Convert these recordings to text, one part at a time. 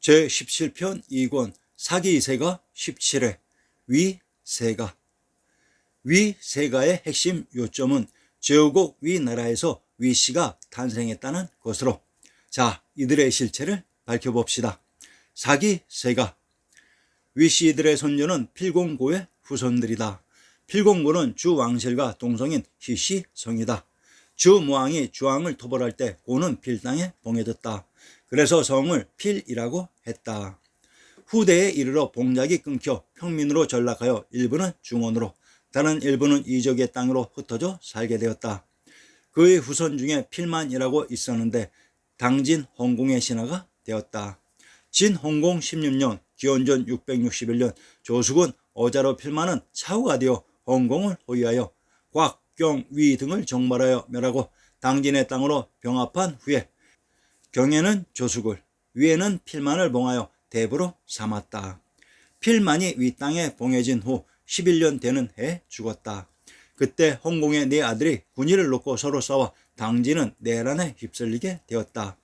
제17편 2권 사기세가 17회 위세가 위세가의 핵심 요점은 제후국 위나라에서 위씨가 탄생했다는 것으로 자 이들의 실체를 밝혀봅시다. 사기세가 위씨들의 손녀는 필공고의 후손들이다. 필공고는 주왕실과 동성인 희씨 성이다. 주무왕이 주왕을 토벌할 때 고는 필당에 봉해졌다. 그래서 성을 필이라고 했다. 후대에 이르러 봉작이 끊겨 평민으로 전락하여 일부는 중원으로 다른 일부는 이적의 땅으로 흩어져 살게 되었다. 그의 후손 중에 필만이라고 있었는데 당진 홍공의 신하가 되었다. 진 홍공 16년 기원전 661년 조숙은 어자로 필만은 차후가 되어 홍공을 호위하여 곽, 경, 위 등을 정벌하여 멸하고 당진의 땅으로 병합한 후에 경에는 조숙을 위에는 필만을 봉하여 대부로 삼았다. 필만이 위 땅에 봉해진 후 11년 되는 해에 죽었다. 그때 홍공의 네 아들이 군의를 놓고 서로 싸워 당진은 내란에 휩쓸리게 되었다.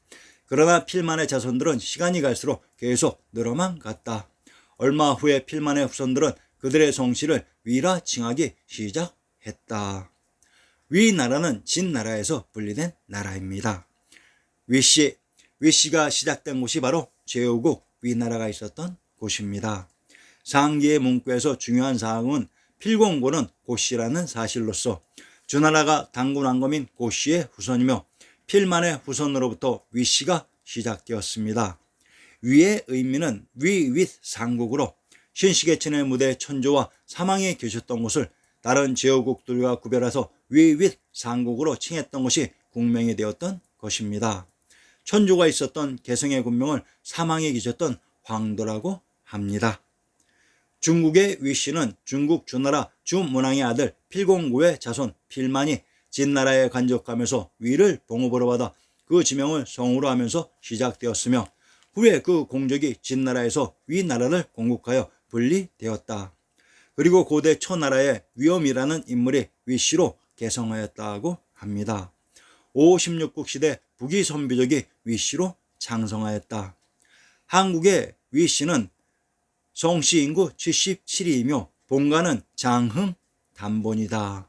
그러나 필만의 자손들은 시간이 갈수록 계속 늘어만 갔다. 얼마 후에 필만의 후손들은 그들의 성씨를 위라 칭하기 시작했다. 위 나라는 진 나라에서 분리된 나라입니다. 위씨, 위씨가 시작된 곳이 바로 제후국 위나라가 있었던 곳입니다. 상기의 문구에서 중요한 사항은 필공고는 고씨라는 사실로서 주나라가 당군 왕검인 고씨의 후손이며 필만의 후손으로부터 위씨가 시작되었습니다. 위의 의미는 위윗 상국으로 신시계천의 무대 천조와 사망에 계셨던 곳을 다른 제후국들과 구별해서 위윗 상국으로 칭했던 것이 국명이 되었던 것입니다. 천조가 있었던 개성의 군명을 사망에 계셨던 황도라고 합니다. 중국의 위씨는 중국 주나라 주문왕의 아들 필공구의 자손 필만이 진나라에 간접하면서 위를 봉업으로 받아 그 지명을 성으로 하면서 시작되었으며 후에 그 공적이 진나라에서 위나라를 공국하여 분리되었다. 그리고 고대 초나라의 위엄이라는 인물이 위씨로 개성하였다고 합니다. 5, 16국 시대 북위 선비족이 위씨로 창성하였다. 한국의 위씨는 성씨 인구 77이며 본가는 장흥 단본이다.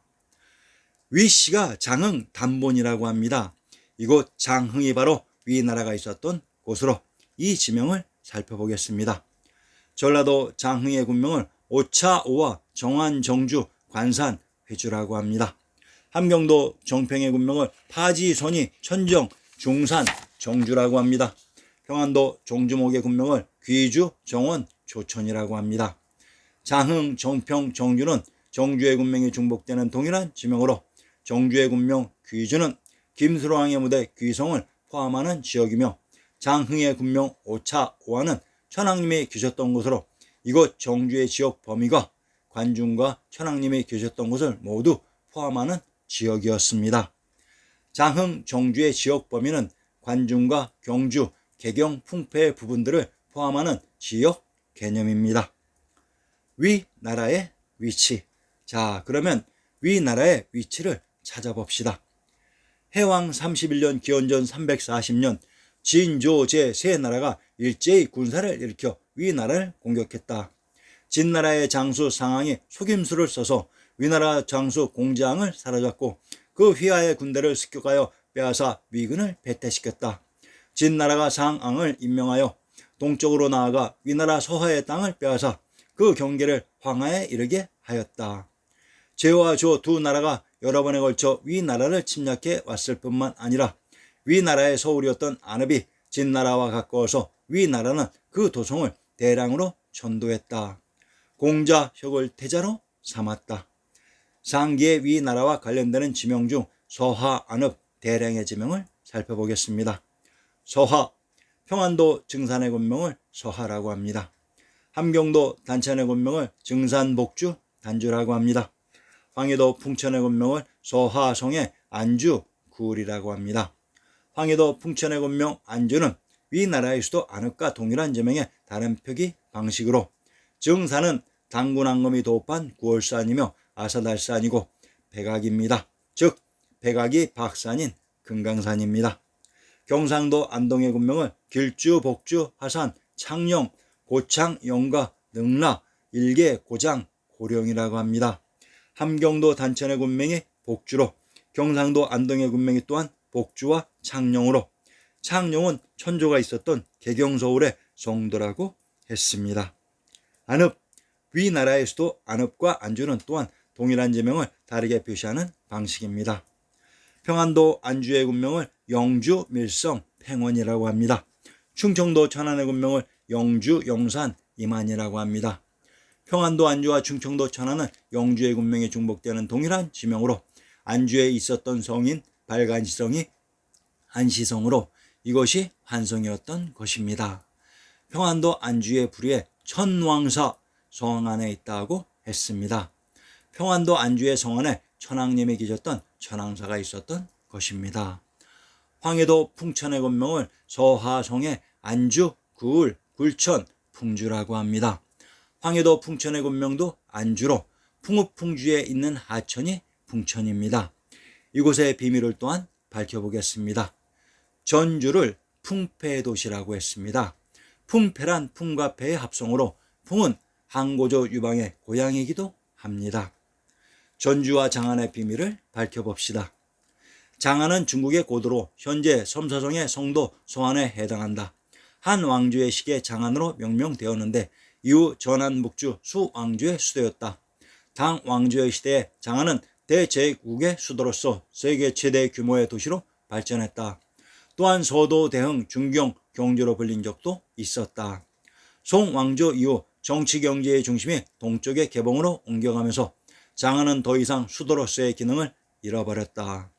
위씨가 장흥 단본이라고 합니다. 이곳 장흥이 바로 위나라가 있었던 곳으로 이 지명을 살펴보겠습니다. 전라도 장흥의 군명을 오차오와 정안, 정주, 관산, 회주라고 합니다. 함경도 정평의 군명을 파지, 선이, 천정, 중산, 정주라고 합니다. 평안도 종주목의 군명을 귀주, 정원, 조천이라고 합니다. 장흥, 정평, 정주는 정주의 군명이 중복되는 동일한 지명으로 정주의 군명 귀주는 김수로왕의 무대 귀성을 포함하는 지역이며 장흥의 군명 오차, 오화는 천왕님이 계셨던 곳으로 이곳 정주의 지역 범위가 관중과 천왕님이 계셨던 곳을 모두 포함하는 지역이었습니다. 장흥 정주의 지역 범위는 관중과 경주, 개경, 풍패의 부분들을 포함하는 지역 개념입니다. 위 나라의 위치. 자, 그러면 위 나라의 위치를 찾아봅시다. 해왕 31년 기원전 340년 진조 제3 나라가 일제히 군사를 일으켜 위나라를 공격했다. 진나라의 장수 상황이 속임수를 써서 위나라 장수 공장을 사로잡고 그 휘하의 군대를 습격하여 빼앗아 위군을 배퇴시켰다. 진나라가 상앙을 임명하여 동쪽으로 나아가 위나라 서하의 땅을 빼앗아 그 경계를 황하에 이르게 하였다. 제와 조 두 나라가 여러 번에 걸쳐 위나라를 침략해 왔을 뿐만 아니라 위나라의 서울이었던 안읍이 진나라와 가까워서 위나라는 그 도성을 대량으로 전도했다. 공자혁을 태자로 삼았다. 상기의 위 나라와 관련되는 지명 중 서하, 안읍, 대량의 지명을 살펴보겠습니다. 서하, 평안도 증산의 군명을 서하라고 합니다. 함경도 단천의 군명을 증산복주 단주라고 합니다. 황해도 풍천의 군명을 서하성의 안주 구울이라고 합니다. 황해도 풍천의 군명 안주는 위나라의 수도 안읍과 동일한 지명의 다른 표기 방식으로 증산은 당군왕검이 도읍한 구월산이며 아사달산이고 백악입니다. 즉 백악이 박산인 금강산입니다. 경상도 안동의 군명을 길주, 복주, 하산, 창녕, 고창, 영가, 능라, 일개, 고장, 고령이라고 합니다. 함경도 단천의 군명이 복주로 경상도 안동의 군명이 또한 복주와 창녕으로 창녕은 천조가 있었던 개경서울의 성도라고 했습니다. 안읍 위나라의 수도 안읍과 안주는 또한 동일한 지명을 다르게 표시하는 방식입니다. 평안도 안주의 군명을 영주, 밀성, 팽원이라고 합니다. 충청도 천안의 군명을 영주, 영산, 이만이라고 합니다. 평안도 안주와 충청도 천안은 영주의 군명이 중복되는 동일한 지명으로 안주에 있었던 성인 발간시성이 안시성으로 이것이 환성이었던 것입니다. 평안도 안주의 부리에 천왕사 성 안에 있다고 했습니다. 평안도 안주의 성 안에 천왕님이 계셨던 천왕사가 있었던 것입니다. 황해도 풍천의 건명을 서하성의 안주, 구울, 굴천, 풍주라고 합니다. 황해도 풍천의 건명도 안주로 풍읍풍주에 있는 하천이 풍천입니다. 이곳의 비밀을 또한 밝혀보겠습니다. 전주를 풍패 도시라고 했습니다. 풍패란 풍과 패의 합성으로 풍은 항고조 유방의 고향이기도 합니다. 전주와 장안의 비밀을 밝혀봅시다. 장안은 중국의 고도로 현재 섬사성의 성도 소안에 해당한다. 한 왕주의 시기에 장안으로 명명되었는데 이후 전한묵주 수왕주의 수도였다. 당 왕주의 시대에 장안은 대제국의 수도로서 세계 최대 규모의 도시로 발전했다. 또한 서도 대흥 중경 경주로 불린 적도 있었다. 송왕조 이후 정치 경제의 중심이 동쪽의 개봉으로 옮겨가면서 장안은 더 이상 수도로서의 기능을 잃어버렸다.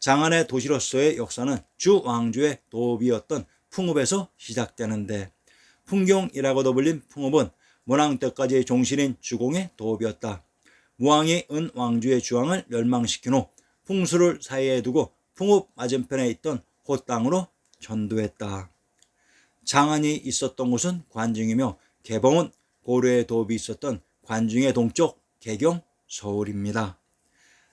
장안의 도시로서의 역사는 주 왕조의 도읍이었던 풍읍에서 시작되는데 풍경이라고도 불린 풍읍은 문왕 때까지의 종신인 주공의 도읍이었다. 무왕이 은 왕주의 주왕을 멸망시킨 후 풍수를 사이에 두고 풍읍 맞은편에 있던 호땅으로 전도했다. 장안이 있었던 곳은 관중이며 개봉은 고려의 도읍이 있었던 관중의 동쪽 개경 서울입니다.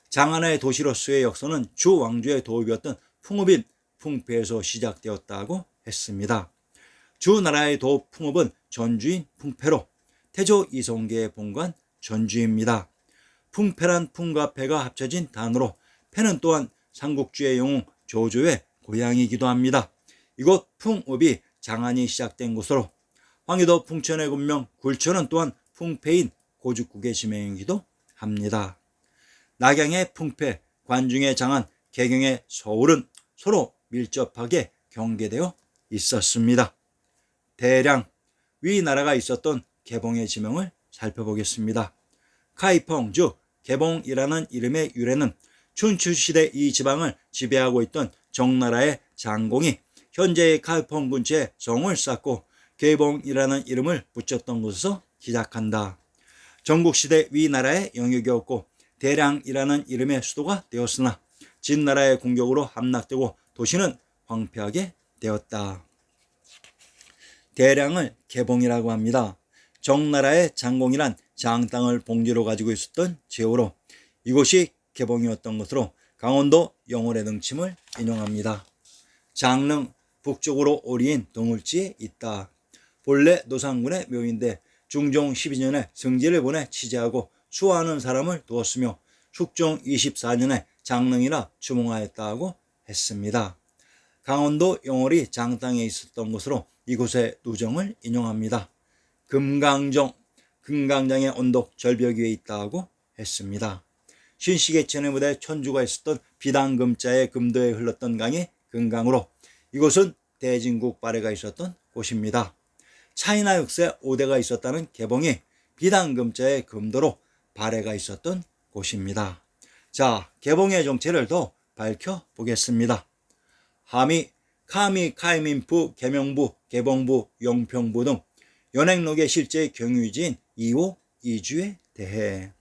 장안의 도시로서의 역사는 주 왕조의 도읍이었던 풍읍인 풍패에서 시작되었다고 했습니다. 주 나라의 도읍 풍읍은 전주인 풍패로 태조 이성계의 본관 전주입니다. 풍패란 풍과 패가 합쳐진 단어로 패는 또한 삼국주의 영웅 조조의 고향이기도 합니다. 이곳 풍읍이 장안이 시작된 곳으로 황해도 풍천의 군명 굴천은 또한 풍패인 고죽국의 지명이기도 합니다. 낙양의 풍패, 관중의 장안, 개경의 서울은 서로 밀접하게 경계되어 있었습니다. 대량 위나라가 있었던 개봉의 지명을 살펴보겠습니다. 카이펑 즉 개봉이라는 이름의 유래는 춘추시대 이 지방을 지배하고 있던 정나라의 장공이 현재의 카이펑 근처에 성을 쌓고 개봉이라는 이름을 붙였던 것에서 시작한다. 전국시대 위나라의 영역이었고 대량이라는 이름의 수도가 되었으나 진나라의 공격으로 함락되고 도시는 황폐하게 되었다. 대량을 개봉이라고 합니다. 정나라의 장공이란 장땅을 봉지로 가지고 있었던 제후로 이곳이 개봉이었던 것으로 강원도 영월의 등침을 인용합니다. 장릉 북쪽으로 오리인 동울지에 있다. 본래 노상군의 묘인데 중종 12년에 승지를 보내 취재하고 수하는 사람을 두었으며 숙종 24년에 장릉이라 추몽하였다고 했습니다. 강원도 영월이 장땅에 있었던 것으로 이곳의 누정을 인용합니다. 금강정, 금강장의 언덕 절벽 위에 있다고 했습니다. 신시계천의 무대 천주가 있었던 비단금자의 금도에 흘렀던 강이 금강으로 이곳은 대진국 발해가 있었던 곳입니다. 차이나 역세 5대가 있었다는 개봉이 비단금자의 금도로 발해가 있었던 곳입니다. 자, 개봉의 정체를 더 밝혀보겠습니다. 함이, 카미, 카이민부, 개명부, 개봉부, 영평부 등 연행록의 실제 경유지인 2호, 2주에 대해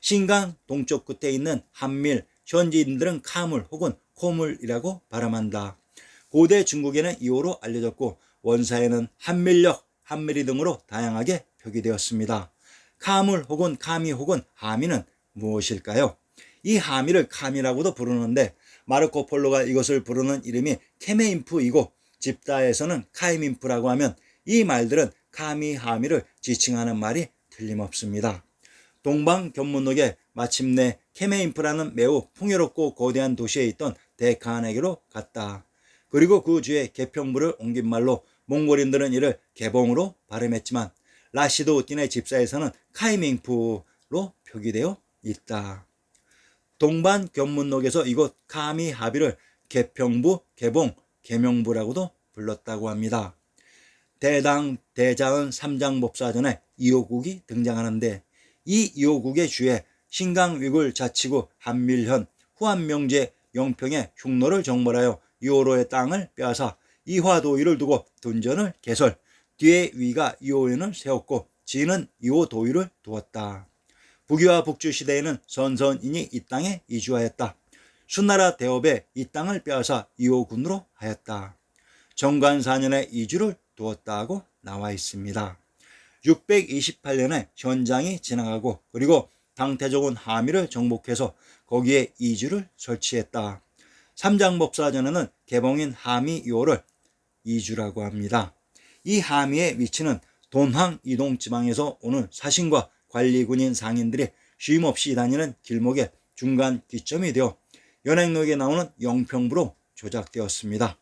신강 동쪽 끝에 있는 한밀, 현지인들은 카물 혹은 코물이라고 발음한다. 고대 중국에는 2호로 알려졌고 원사에는 한밀역, 한밀이 등으로 다양하게 표기되었습니다. 카물 혹은 카미 혹은 하미는 무엇일까요? 이 하미를 카미라고도 부르는데 마르코 폴로가 이것을 부르는 이름이 케메인프이고 집다에서는 카이민프라고 하면 이 말들은 카미하미를 지칭하는 말이 틀림없습니다. 동방 견문록에 마침내 케메인프라는 매우 풍요롭고 거대한 도시에 있던 데칸에게로 갔다. 그리고 그 주에 개평부를 옮긴 말로 몽골인들은 이를 개봉으로 발음했지만 라시드 우틴의 집사에서는 카이밍프로 표기되어 있다. 동반 견문록에서 이곳 카미하비를 개평부, 개봉, 개명부라고도 불렀다고 합니다. 대당 대자은 삼장법사전에 이호국이 등장하는데 이 이호국의 주에 신강위굴 자치구 한밀현 후한명제 영평의 흉노를 정벌하여 이호로의 땅을 빼앗아 이화도의를 두고 둔전을 개설 뒤에 위가 이호연을 세웠고 지는 이호도의를 두었다. 북위와 북주 시대에는 선선인이 이 땅에 이주하였다. 수나라 대업에 이 땅을 빼앗아 이호군으로 하였다. 정관 4년에 이주를 두었다고 나와 있습니다. 628년에 현장이 지나가고 그리고 당태종은 하미를 정복해서 거기에 이주를 설치했다. 삼장법사전에는 개봉인 하미 요를 이주라고 합니다. 이 하미의 위치는 돈황 이동 지방에서 오는 사신과 관리 군인 상인들이 쉼없이 다니는 길목의 중간 기점이 되어 연행록에 나오는 영평부로 조작되었습니다.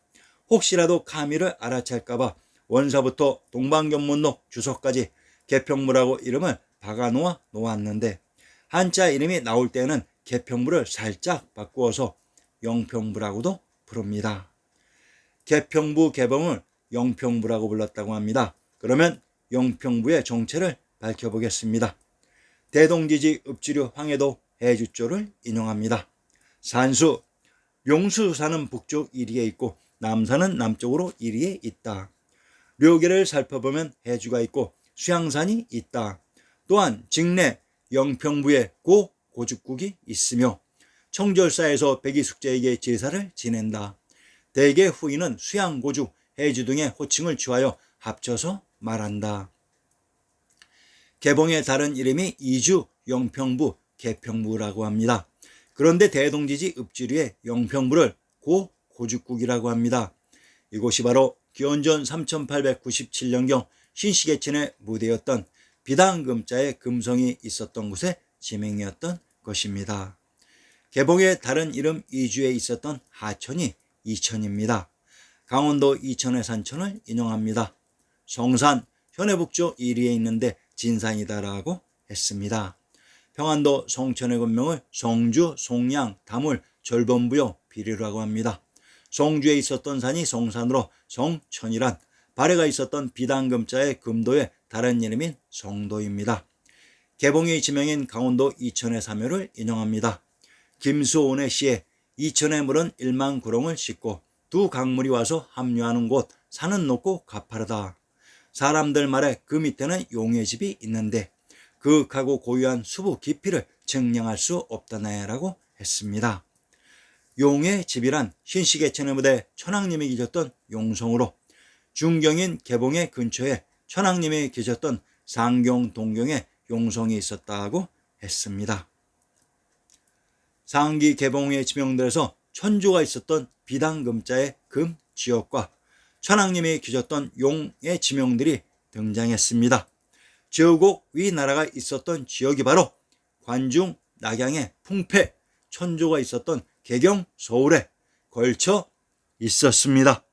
혹시라도 카미를 알아챌까봐 원사부터 동방견문록 주소까지 개평부라고 이름을 박아놓아 놓았는데 한자 이름이 나올 때는 개평부를 살짝 바꾸어서 영평부라고도 부릅니다. 개평부 개봉을 영평부라고 불렀다고 합니다. 그러면 영평부의 정체를 밝혀보겠습니다. 대동지지 읍지류 황해도 해주조를 인용합니다. 산수, 용수산은 북쪽 1위에 있고 남산은 남쪽으로 1위에 있다. 료계를 살펴보면 해주가 있고 수양산이 있다. 또한 직내 영평부에 고 고죽국이 있으며 청절사에서 백이숙제에게 제사를 지낸다. 대개 후인은 수양고죽, 해주 등의 호칭을 취하여 합쳐서 말한다. 개봉의 다른 이름이 이주, 영평부, 개평부라고 합니다. 그런데 대동지지 읍지류의 영평부를 고 고죽국이라고 합니다. 이곳이 바로 기원전 3897년경 신시계천의 무대였던 비단금자의 금성이 있었던 곳의 지명이었던 것입니다. 개봉의 다른 이름 이주에 있었던 하천이 이천입니다. 강원도 이천의 산천을 인용합니다. 성산, 현해 북쪽 1위에 있는데 진산이다라고 했습니다. 평안도 송천의 군명을 송주, 송양, 다물, 절범부여 비례라고 합니다. 송주에 있었던 산이 송산으로 송천이란 발해가 있었던 비단금자의 금도의 다른 이름인 송도입니다. 개봉의 지명인 강원도 이천의 사묘를 인용합니다. 김수온의 시에 이천의 물은 일만 구렁을 씻고 두 강물이 와서 합류하는 곳 산은 높고 가파르다. 사람들 말에 그 밑에는 용의 집이 있는데 그윽하고 고유한 수부 깊이를 증명할 수 없다네라고 했습니다. 용의 집이란 신시계천의 무대 천왕님이 계셨던 용성으로 중경인 개봉의 근처에 천왕님이 계셨던 상경 동경에 용성이 있었다고 했습니다. 상기 개봉의 지명들에서 천주가 있었던 비당금자의 금 지역과 천왕님이 계셨던 용의 지명들이 등장했습니다. 제후국 위나라가 있었던 지역이 바로 관중, 낙양의 풍패, 천조가 있었던 개경, 서울에 걸쳐 있었습니다.